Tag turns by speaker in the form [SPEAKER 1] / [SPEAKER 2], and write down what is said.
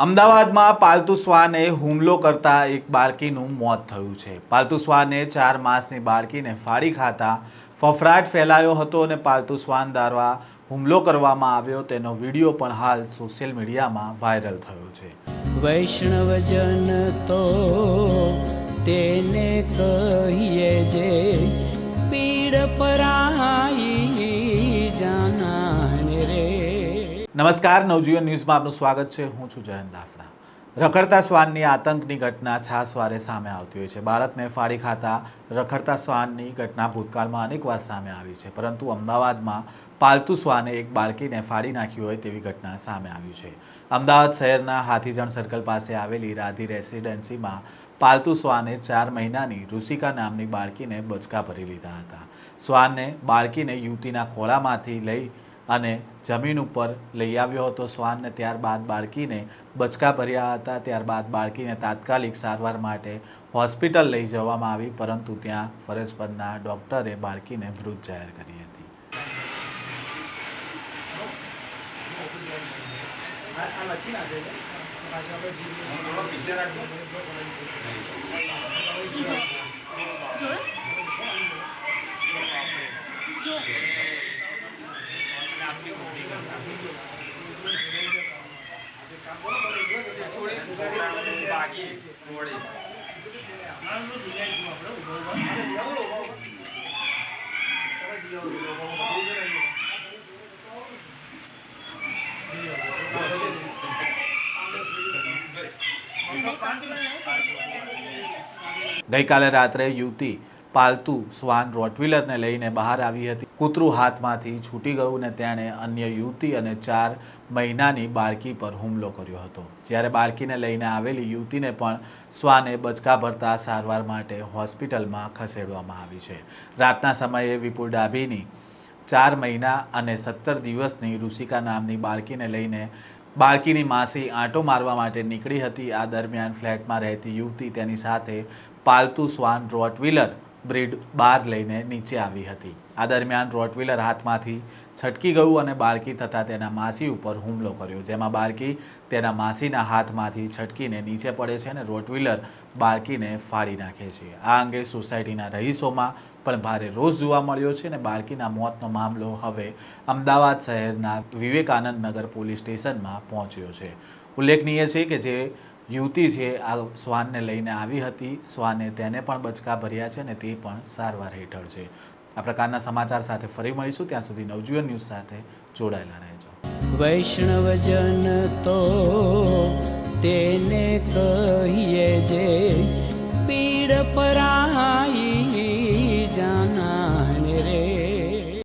[SPEAKER 1] અમદાવાદમાં પાલતુ શ્વાને હુમલો કરતા એક બાળકીનું મોત થયું છે. પાલતુ શ્વાને ચાર માસની બાળકીને ફાડી ખાતા ફફડાટ ફેલાયો હતો અને પાલતુ શ્વાન દ્વારા હુમલો કરવામાં આવ્યો. તેનો વીડિયો પણ હાલ સોશિયલ મીડિયામાં વાયરલ થયો છે.
[SPEAKER 2] વૈષ્ણવજન તો તેને કહીએ જે
[SPEAKER 1] નમસ્કાર, નવજીવન ન્યૂઝમાં આપનું સ્વાગત છે. હું છું જયંત દાફડા રખડતા શ્વાનની આતંકની ઘટના છાસવારે સામે આવતી હોય છે. બાળકને ફાડી ખાતા રખડતા શ્વાનની ઘટના ભૂતકાળમાં અનેકવાર સામે આવી છે. પરંતુ અમદાવાદમાં પાલતુ શ્વાને એક બાળકીને ફાડી નાખી હોય તેવી ઘટના સામે આવી છે. અમદાવાદ શહેરના હાથીજણ સર્કલ પાસે આવેલી રાધી રેસિડેન્સીમાં પાલતુ શ્વાને ચાર મહિનાની ઋષિકા નામની બાળકીને બચકા ભરી લીધા હતા. શ્વાને બાળકીને યુવતીના ખોળામાંથી લઈ અને જમીન ઉપર લઈ આવ્યો હતો શ્વાનને ત્યારબાદ બાળકીને બચકા ભર્યા હતા ત્યારબાદ બાળકીને તાત્કાલિક સારવાર માટે હોસ્પિટલ લઈ જવામાં આવી પરંતુ ત્યાં ફરજ પરના ડૉક્ટરે બાળકીને મૃત જાહેર કરી હતી ગઈકાલે રાત્રે યુવતી પાલતુ શ્વાન રોટવીલરને લઈને બહાર આવી હતી. કૂતરું હાથમાંથી છૂટી ગયું ને તેણે અન્ય યુવતી અને ચાર મહિનાની બાળકી પર હુમલો કર્યો હતો. જ્યારે બાળકીને લઈને આવેલી યુવતીને પણ શ્વાને બચકા ભરતા સારવાર માટે હોસ્પિટલમાં ખસેડવામાં આવી છે. રાતના સમયે વિપુલ ડાભીની ચાર મહિના અને સત્તર દિવસની ઋષિકા નામની બાળકીને લઈને બાળકીની માસી આંટો મારવા માટે નીકળી હતી. આ દરમિયાન ફ્લેટમાં રહેતી યુવતી તેની સાથે પાલતુ શ્વાન રોટવીલર બ્રીડ બહાર લઈને નીચે આવી હતી. આ દરમિયાન રોટવીલર હાથમાંથી છટકી ગયું અને બાળકી તથા તેના માસી ઉપર હુમલો કર્યો, જેમાં બાળકી તેના માસીના હાથમાંથી છટકીને નીચે પડે છે અને રોટવીલર બાળકીને ફાડી નાખે છે. આ અંગે સોસાયટીના રહીશોમાં પણ ભારે રોષ જોવા મળ્યો છે અને બાળકીના મોતનો મામલો હવે અમદાવાદ શહેરના વિવેકાનંદ નગર પોલીસ સ્ટેશનમાં પહોંચ્યો છે. ઉલ્લેખનીય છે કે જે યુવતી છે આ શ્વાનને લઈને આવી હતી, શ્વાને તેને પણ બચકા ભર્યા છે અને તે પણ સારવાર હેઠળ છે. આ પ્રકારના સમાચાર સાથે ફરી મળીશું. ત્યાં સુધી નવજીવન ન્યૂઝ સાથે જોડાયેલા રહેજો.
[SPEAKER 2] વૈષ્ણવજન તો તેને કહીએ જે